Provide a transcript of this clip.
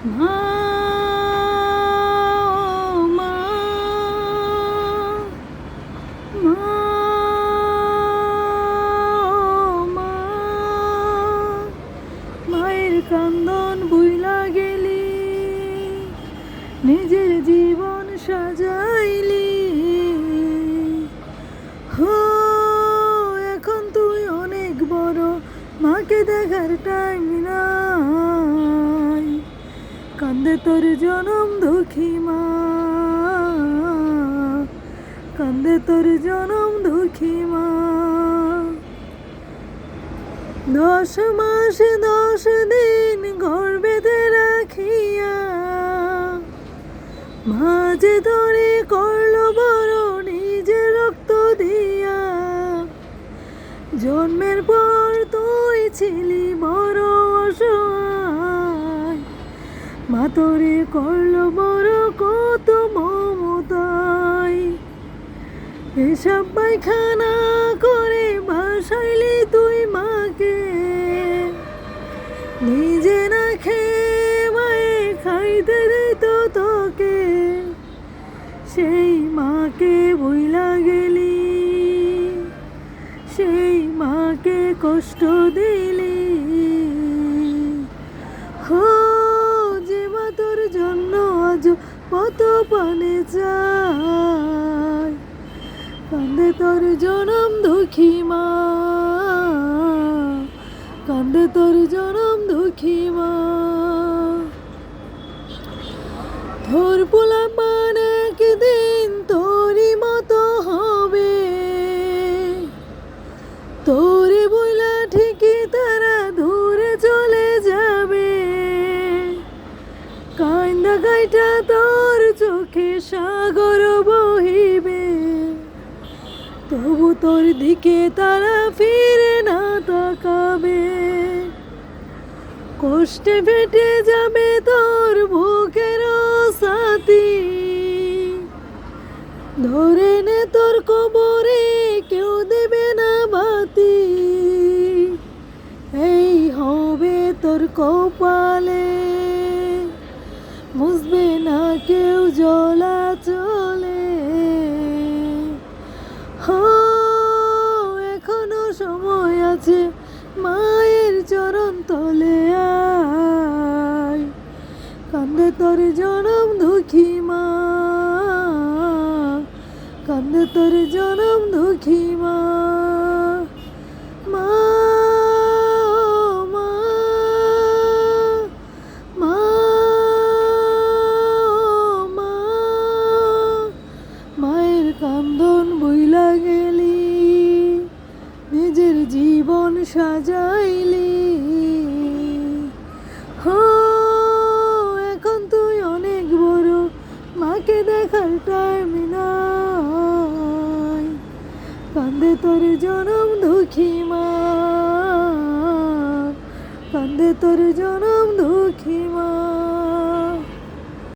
মা কান্দন বুইলা গেলি নিজের জীবন সাজাইলি হো এখন তুই অনেক বড় মাকে দেখার টাইম নাই কান্দে তোর জনম দুঃখী মা। কান্দে তোর জনম দুঃখী মা। দশ মাস দশ দিন গর্বেতে রাখিয়া মাঝে ধরে করল বড় নিজে রক্ত দিয়া। জন্মের পর তুই ছিলি বড় অসহায়। মা তোরে করল বড় কত মমতায়। এসব পায়খানা করে ভাসাইলি তুই মাকে। নিজে না খেয়ে মায়ে খাইতে দিত তোকে। সেই মাকে বইলা গেলি। সেই মাকে কষ্ট দিলি। হো কত পানে চায় কান্দে তোর জনম দুঃখী মা। কান্দে তোর জনম দুঃখী মা। তোর পোলা মান একদিন তোরই মতো হবে। তোরে বইলা ঠিকই তারা দূরে চলে যাবে। কান্দা গাইটা তোর সাগর বহিবে, তবু তোর দিকে তারা ফিরে না তাকাবে। কষ্টে ফেটে যাবে তোর বুকের সাথী ধরে নে তোর কবরে, কেউ দেবে না বাতি। এই হবে তোর কপালে বুঝবে না কেউ জলা। সময় আছে, মায়ের চরণ তলে কান্দে তোর জনম দুঃখী মা, কান্দে তোর জনম দুঃখী মা, মায়ের কান্দন বইলা গেলি। জীবন সাজাইলি। হো, এখন তুই অনেক বড়, মাকে দেখার টাইম নাই। কান্দে তোর জনম দুঃখী মা। কান্দে তোর জনম দুঃখী মা।